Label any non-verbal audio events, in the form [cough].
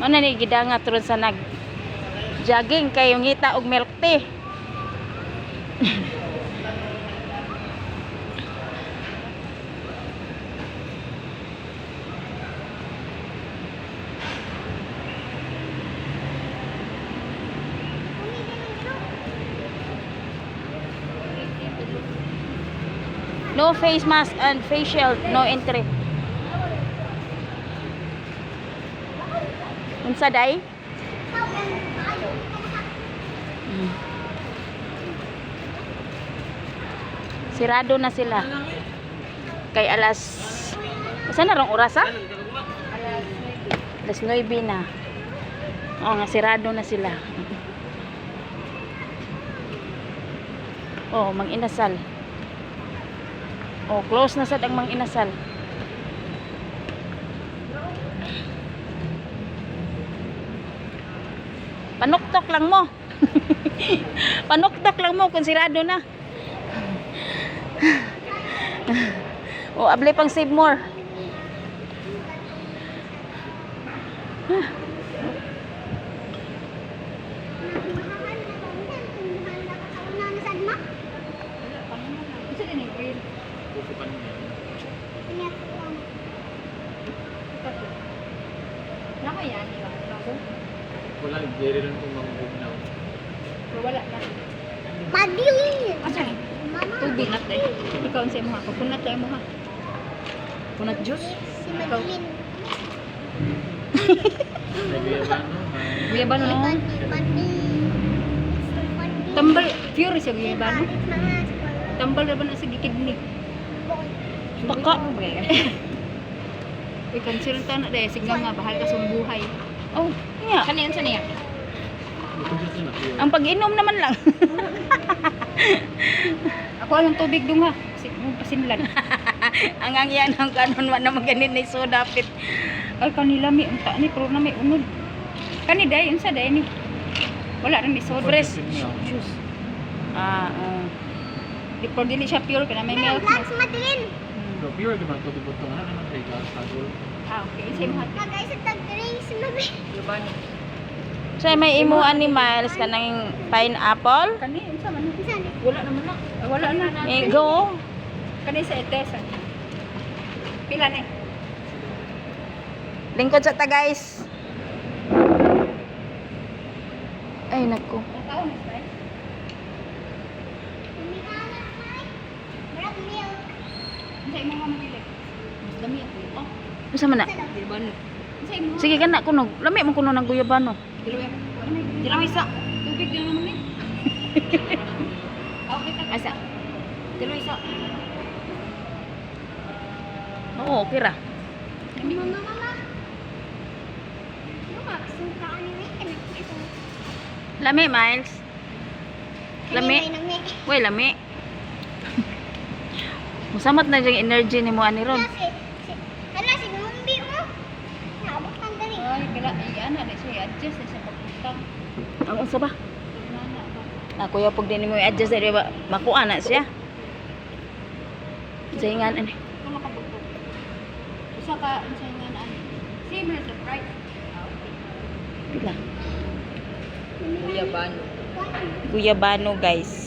Ano ni gidangat ron sa nag jogging kay yung ngita og milk tea. [laughs] No face mask and face shield, no entry. Unsa day? Mm. Sirado na sila. Kay alas Saan na rong oras ha? Alas 9 na. Oo nga, sirado na sila. Oh, mang inasal. Oh, close na sad ang mang inasal. Panuktok lang mo. [laughs] Panuktok lang mo kung sirado na. oh, able pang save more. Nako yan, di ba? Nako. Wala, diri lang kung mamubugnaw. Wala na. Padilin. Asa ni? Tubig na tayo. Ikaw sa mo ha. Kunat tayo mo ha. Kunat juice? Si Madeline. Nagaya ba, no? [laughs] May- Kuya ba no? Bandi, bandi. Bandi. Tambal. Pure siya kuya ba no? Bakit mga wala? Tambal na ba na sa kidney? Baka. [laughs] Uy, cancer ta na dahil. Sige nga, bahal ka sa buhay. Oh, niya? Ito dyan sa na-pure. Ang pag-inom naman lang. [laughs] Ako alang tubig dong ha. Kasi mo pasinlan. [laughs] ang ang yan ang kanon man na maganin ni soda pit. Ay, kanila may unta ni. Pero na may unod. Kani dahil, unsa dahil ni. Wala rin ni soda. Fresh juice. Ah, ah. Di pero dili siya pure. Kana may milk. Relax, Madeline. Pero pure naman ito, di ba ito? Ano naman kay gas, tagol? Ah, okay. Mo ha. Kagay sa Mabe. Kuya ba no? So may imo animals kanang pineapple. Kani, unsa man. Wala naman na. Wala na. Eh, go. Kani sa etes. ah. Pila ni? Lingkod sa ta guys. Ay nako. Ang taon ni Unsa imo nga mabili? Mas dami ako. Oh, Unsa man na? di ba no? Unsa imo? Sige kana kunog. Lami man kuno ng guyabano. Dilo ya. Dilo isa. Tubig din naman ni. Okay ta. Asa? Dilo isa. Oo, okay ra. Mama, mama. Ano? Suka ka ni May. Ano? Ito. Lami, Miles. Lami. Ano may- Uy, lami. Musamat na yung energy ni mo ani ron. Hala, si Mumbi mo. Naabot kang dali. Ay, kala ay ana na siya adjust sa pagputang. Ang unsa ba? Na kuya pag din mo i-adjust diri ba makuha na siya. Saingan ani. Usa ka unsa nga naan. Same na sa price. Ah. Pila. Kuya Bano. Guyabano, guys.